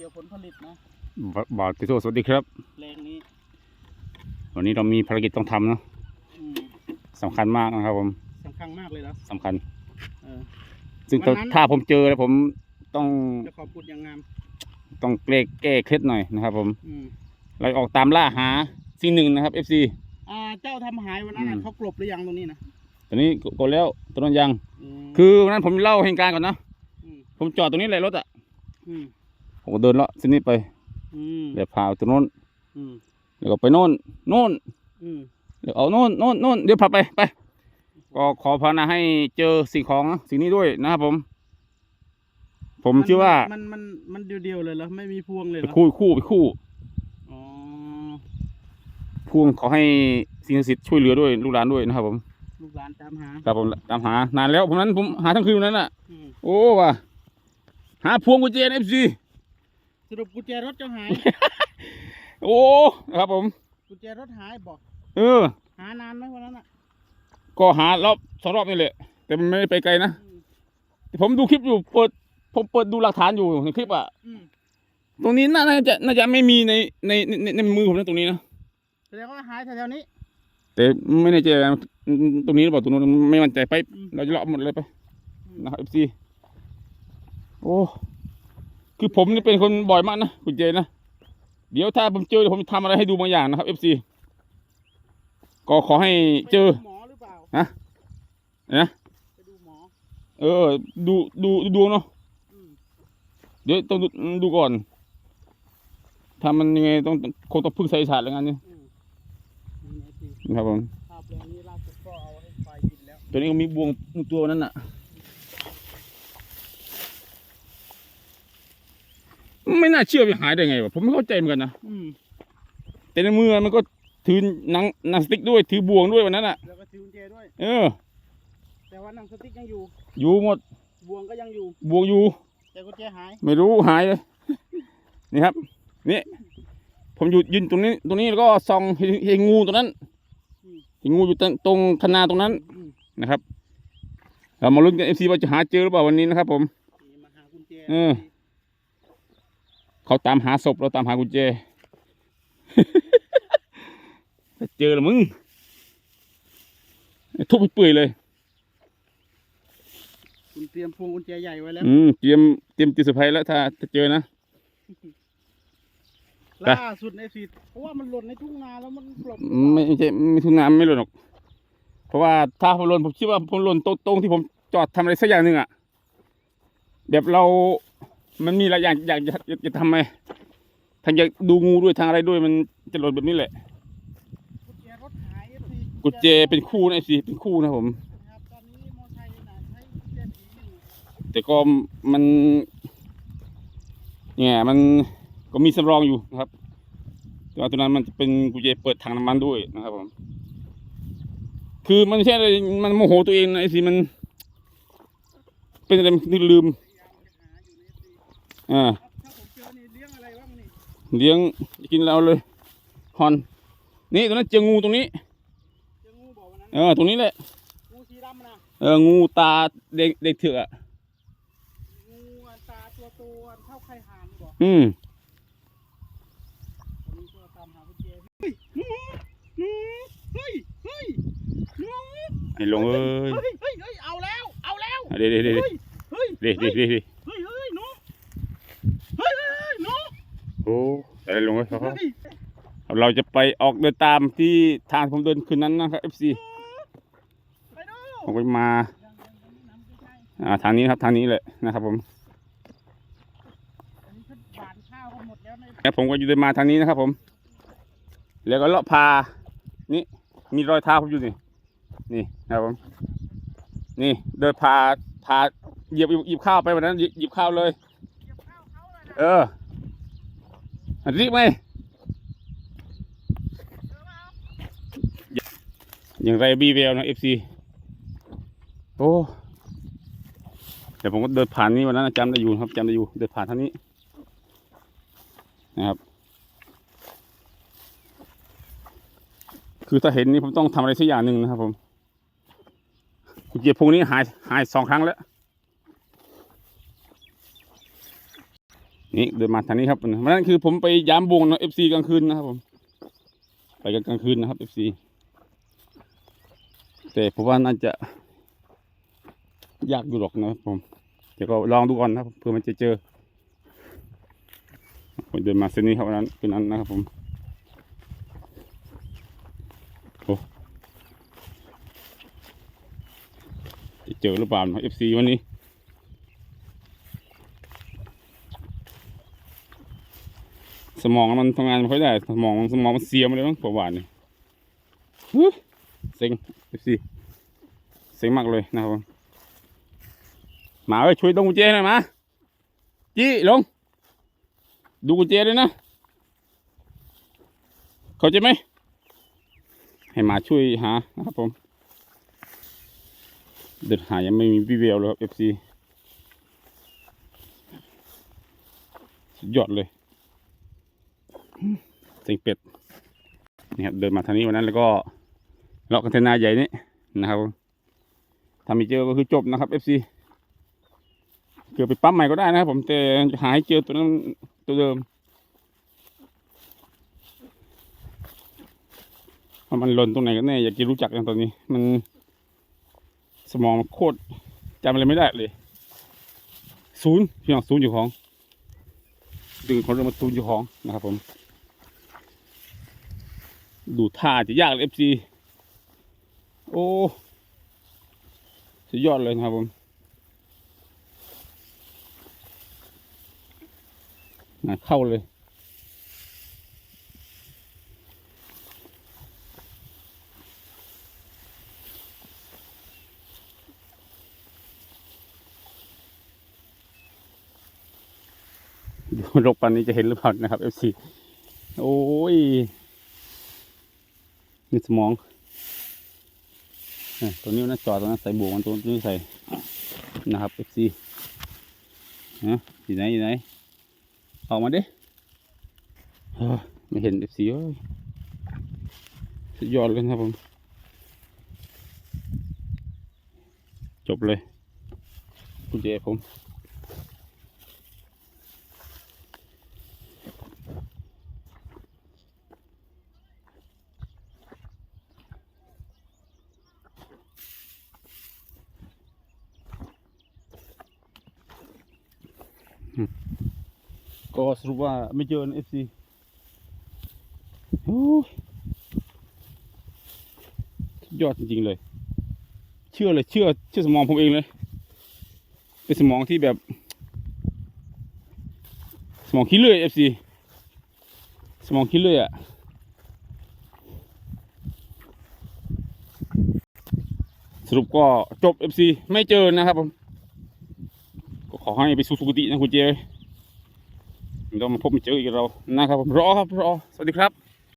กี่ยวผลผลิตนะบบ่าวติโซสวัสดีครับแรงนี้ วันนี้เรามีภารกิจต้องทำเนาะอืมสำคัญมากนะครับผมสำคัญมากเลยแล้วสำคัญ เออ ซึ่งวันนั้น ถ้าผมเจอแล้วผมต้องจะขอบคุณอย่างงาม ต้องแก้แก้เคล็ดหน่อยนะครับ ผม อืมเราออกตามล่าหาสิ่งหนึ่งนะครับ FC อ่าเจ้าทำหายวันนั้นน่ะอืมเขากลบหรือยังตรงนี้นะตอนนี้กดแล้วตอนนั้นยังมคือวันนั้นผมเล่าเหตุการณ์ก่อนนะ มผมจอดตรงนี้เลยรถอะอืม ผมก็เดินเลาะเส้นนี้ไปอืมเดี๋ยวพาไปตรงโน้นอืมแล้วก็ไปโน่นโน่นอืมเดี๋ยวเอาโน่นโน่นโน่นเดี๋ยวพาไปไป ก็ขอภาวนาให้เจอสิ่งของสิ่งนี้ด้วยนะครับผม ผมเชื่อว่า มันมันมันเดียวๆเลยเหรอไม่มีพวงเลยเหไปรอคู่คู่ไปคู่อ๋อพวงขอให้สิ่งศักดิ์สิทธิ์ช่วยเหลือด้วยลูกหลานด้วยนะครับผมลูกหลานตามหาครับผมตามหานานแล้วผมนั้นผมหาทั้งคืนวันนั้นอะ อืมโอ้ว่ะหาพวงกุญแจเอฟซี สรุปกุญแจรถเจ้าหาย โอ้นะครับผม กุญแจรถหายบอก เออ หานานไหมวันนั้นอะก็หารอบสองรอบนี่แหละ แต่มันไม่ได้ไปไกลนะอืมผมดูคลิปอยู่เปิดผมเปิดดูหลักฐานอยู่ในคลิปอะ อืมตรงนี้น่าน่าจะน่าจะไม่มีในในในในมือผมนะตรงนี้นะแสดงว่าหายแถวๆนี้ แต่ไม่แน่ใจนะตรงนี้หรือเปล่าตรงนู้นไม่มั่นใจไป อืม เราจะเลาะหมดเลยไปอืมนะครับเอฟซีโอ้ คือผมนี่เป็นคนบ่อยมากนะคุณเจนะ เดี๋ยวถ้าผมเจอเดี๋ยวผมจะทำอะไรให้ดูบางอย่างนะครับเอฟซีก็ขอให้เจอไปดูหมอหรือเปล่าฮะนะไปดูหมอเออ ดูดูดูดวงเนาะอืมเดี๋ยวต้องดูดูก่อนถ้ามันยังไงต้องคงต้องพึ่งสายศาสตร์แล้วงานนี้อืมนี่ไอ้ที่นะครับผมภาพแปลงนี้ล่าสุดก็เอาให้ไฟกินแล้วตัวนี้ก็มีบวงตัวนั้นน่ะ ไม่น่าเชื่อไปหายได้ไงวะผมไม่เข้าใจเหมือนกันนะอืมแต่ในมือมันก็ถือหนังหนังสติ๊กด้วยถือบวงด้วยวันนั้นอะ แล้วก็ถือกุญแจด้วย เออ แต่ว่าหนังสติ๊กยังอยู่ อยู่หมดบวงก็ยังอยู่บวงอยู่ แต่กุญแจหาย ไม่รู้หายเลย นี่ครับ นี่ ผมอยู่ยืนตรงนี้ ตรงนี้แล้วก็ส่องเห็นเห็นงูตรงนั้นเห็นงูอยู่ตรงตรงคนาตรงนั้นอืมนะครับ เรามาลุ้นกันเอฟซีว่าจะหาเจอหรือเปล่าวันนี้นะครับผม นี่มาหากุญแจเออ เขาตามหาศพเราตามหากุญแจถ้าเจอแล้วมึง ทุบไปเปื่อยเลย คุณเตรียมพวงกุญแจใหญ่ไว้แล้ว อืมเตรียมเตรียมติดสะพายแล้วถ้าถ้าเจอนะ ไป ล่าสุดในฟีดเพราะว่ามันหล่นในทุ่งนาแล้วมันกลบไม่ใช่ไม่ทุกงานไม่หล่นหรอก เพราะว่าถ้าผมหล่นผมคิดว่าผมหล่นตรงตรงที่ผมจอดทำอะไรสักอย่างหนึ่งอะแบบเรา มันมีหลายอย่างอยากจะอยากจะทำไงทางอยากดูงูด้วยทางอะไรด้วยมันจะหล่นแบบนี้แหละ กุญแจรถหายฟีกุญแจเป็นคู่นะไอ้สิเป็นคู่นะผม ครับตอนนี้มอไซค์น่ะใช้กุญแจผีอยู่แต่ก็มันเนี่ยมันก็มีสำรองอยู่นะครับ แต่ว่าตัวนั้นมันจะเป็นกุญแจเปิดถังน้ำมันด้วยนะครับผม คือมันไม่ใช่อะไรมันโมโหตัวเองนะไอ้สิมัน เป็นอะไรมันลืม อ่าครับถ้าผมเจอนี่เลี้ยงอะไรบ้างนี่เลี้ยงกินเราเลยฮอนนี่ตัวนั้นเจองูตรงนี้เจองูบอกวันนั้นเออตรงนี้แหละงูสีดำนะเอองูตาเด็กเด็กเถือกอะงูอันตาตัวโตอันเท่าไข่ห่านบอกอืมตอนนี้ก็ตามหากุญแจเฮ้ยงูงูเฮ้ยเฮ้ยงูไอ้หลงเอ้ยเฮ้ยเฮ้ยเฮ้ยเอาแล้วเอาแล้วอะเดี๋ยวเดี๋ยวเดี๋ยวเฮ้ยเฮ้ยเดี๋ยวเดี๋ยว โอ้อะไรลงไว้ครับเฮ้ยเราจะไปออกเดินตามที่ทางผมเดินคืนนั้นนะครับ FC ไปดูผมไปมายังยังยังไม่นำใกล้อ่าทางนี้นะครับทางนี้แหละนะครับผมๆอันนี้เขาบานข้าวกันหมดแล้วในแล้วผมก็อยู่เดินมาทางนี้นะครับผม แล้วก็เลาะพา นี่มีรอยเท้าผมอยู่นี่ นี่นะครับผม นี่เดินพาพาเหยียบหยิบข้าวไปวันนั้นหยิบหยิบข้าวเลยเก็บข้าวเขาเลยนะเออ อันรีบไหมอย่างไรบีเวลนะเอฟซีโอ้เดี๋ยวผมก็เดินผ่านนี้วันนั้นจำได้อยู่ครับจำได้อยู่เดินผ่านท่านี้นะครับ คือถ้าเห็นนี่ผมต้องทำอะไรสักอย่างหนึ่งนะครับผมกุญแจพวกนี้หายหายสองครั้งแล้ว นี่เดินมาทางนี้ครับวันนั้นคือผมไปยามวงนะเอฟซีกลางคืนนะครับผม ไปกันกลางคืนนะครับเอฟซีแต่ผมว่าน่าจะยากอยู่หรอกนะครับผมเดี๋ยวก็ลองดูก่อนนะครับเพื่อมันจะเจอผมเดินมาเส้นนี้ครับวันนั้นคืนนั้นนะครับผมโอ้จะเจอหรือเปล่าเอฟซีวันนี้ สมองมันทำงานไม่ค่อยได้สมองสมองมันเสียมาเลยมั้งผมว่าเนี่ยฮึเซ็งเอฟซีเซ็งมากเลยนะครับมหมาเอ้ยช่วยต้องกุญแจหน่อยมาจี้ลง ดูกุญแจด้วยนะ เข้าใจไหมให้หมาช่วยหานะครับผมเดินหายังไม่มีวิเวลเลยครับเอฟซีสุดยอดเลย เสีเป็ดนี่ครับเดินมาทางนี้วันนั้นแล้วก็เลาะกันเทนาใหญ่นี่นะครับถ้าไม่เจอก็คือจบนะครับ FC เกือบไปปั๊มใหม่ก็ได้นะครับผมแต่หาให้เจอตัวนั้นตัวเดิมว่ามันหล่นตรงไหนกันแน่อยากจะรู้จักกันตอนนี้ มันสมองโคตรจำอะไรไม่ได้เลยศูนย์พี่น้องศูนย์อยู่ของดึงคนเรื่องมาศูนย์อยู่ของนะครับผม ดูท่าจะยากเลยเอฟซีโอ้สุดยอดเลยนะครับผมน่าเข้าเลยดูรกปันนี้จะเห็นหรือเปล่านะครับเอฟซีโอ้ย นี่สมองตัวนี้นะจอดตัวนั้นใส่บวกมันตัวนี้ใส่นะครับ FC นะอยู่ไหนอยู่ไหนออกมาดิเฮ้ยไม่เห็นเอ้ยสุดยอดเลยนะครับผม จบเลยกุญแจผม ก็สรุปว่าไม่เจอเอฟซียอดจริงๆเลย เชื่อเลยเชื่อเชื่อสมองผมเองเลย เป็นสมองที่แบบ สมองคิดเลื่อยเอฟซีสมองคิดเลื่อยอะสรุปก็จบเอฟซีไม่เจอนะครับผม ก็ขอให้ไปสู่สุคตินะคุณเจ ไม่ต้องมาพบมาเจออีกเรานะครับผมรอครับรอสวัสดีครับ